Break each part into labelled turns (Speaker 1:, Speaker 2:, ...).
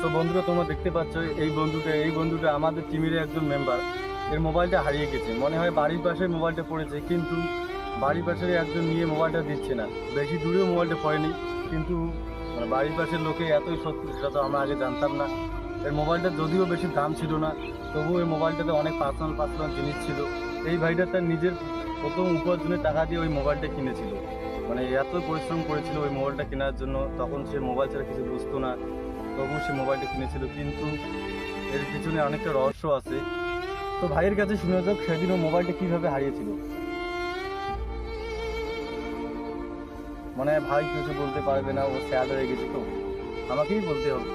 Speaker 1: তো বন্ধুরা, তোমরা দেখতে পাচ্ছ, এই বন্ধুটা এই বন্ধুটা আমাদের টিমের একজন মেম্বার এর মোবাইলটা হারিয়ে গেছে। মনে হয় বাড়ির পাশে মোবাইলটা পড়েছে, কিন্তু বাড়ির পাশের একজন নিয়ে মোবাইলটা দিচ্ছে না। বেশি দূরেও মোবাইলটা পড়েনি, কিন্তু মানে বাড়ির পাশের লোকে এতই সত্যি সেটা তো আমরা আগে জানতাম না। এর মোবাইলটা যদিও বেশি দাম ছিল না, তবুও এই মোবাইলটাতে অনেক পার্সোনাল পার্সোনাল জিনিস ছিল। এই ভাইটা তার নিজের প্রথম উপার্জনের টাকা দিয়ে ওই মোবাইলটা কিনেছিল। মানে এত পরিশ্রম করেছিল ওই মোবাইলটা কেনার জন্য, তখন সে মোবাইল ছাড়া কিছু বুঝতো না। তবুও সে মোবাইলটা কিনেছিল, কিন্তু এর পিছনে অনেকটা রহস্য আছে। তো ভাইয়ের কাছে শুনে যাক, সেদিন ও মোবাইলটা কীভাবে হারিয়েছিল। মানে ভাই কিছু বলতে পারবে না, ও স্যাড হয়ে গেছে তো। আমাকেই বলতে হবে।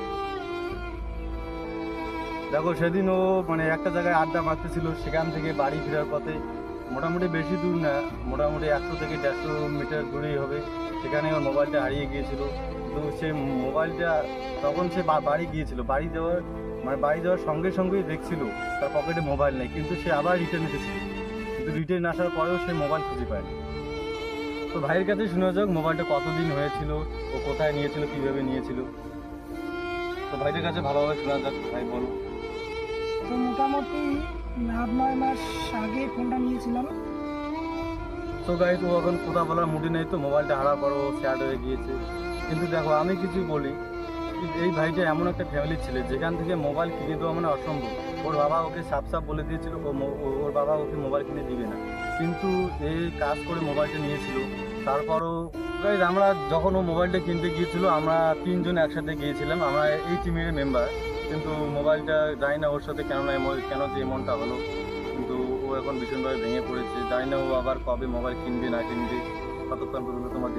Speaker 1: দেখো, সেদিন ও মানে একটা জায়গায় আড্ডা মারতেছিল, সেখান থেকে বাড়ি ফেরার পথে মোটামুটি বেশি দূর না, মোটামুটি একশো থেকে দেড়শো মিটার দূরেই হবে। সেখানে ওর মোবাইলটা হারিয়ে গিয়েছিল। তো সে মোবাইলটা তখন সে বাড়ি গিয়েছিল। বাড়ি যাওয়ার মানে বাড়ি যাওয়ার সঙ্গে সঙ্গেই দেখছিল, তার পকেটে মোবাইল নেই। কিন্তু সে আবার রিটার্ন এসেছিল। কিন্তু রিটার্ন আসার পরেও সে মোবাইল খুঁজে পায়নি। তো ভাইয়ের কাছে শোনা যাক মোবাইলটা কতদিন হয়েছিল, ও কোথায় নিয়েছিল, কীভাবে নিয়েছিল। তো ভাইদের কাছে ভালোভাবে শোনা যাক, ভাই বলো।
Speaker 2: মোটামুটি আট
Speaker 1: তো এখন কথা বলার মুডে নেই তো মোবাইলটা হারার পর ও হয়ে গিয়েছে। কিন্তু দেখো, আমি কিছু বলি, এই ভাইটা এমন একটা ফ্যামিলির ছেলে, যেখান থেকে মোবাইল কিনে দেওয়া মানে অসম্ভব। ওর বাবা ওকে সাপ সাপ বলে দিয়েছিল ওর বাবা ওকে মোবাইল কিনে দিবে না। কিন্তু এই কাজ করে মোবাইলটা নিয়েছিল, তারপরও guys, আমরা যখন ও মোবাইলটা কিনতে গিয়েছিল আমরা তিনজন একসাথে গিয়েছিলাম। আমরা এই টিমের মেম্বার কিন্তু মোবাইলটা জানি না ওর সাথে কেন না কেন যে এমনটা হলো। কিন্তু ও এখন ভীষণভাবে ভেঙে পড়েছে। যাই না ও আবার কবে মোবাইল কিনবে না কিনবে। কতক্ষণ পর্যন্ত তোমার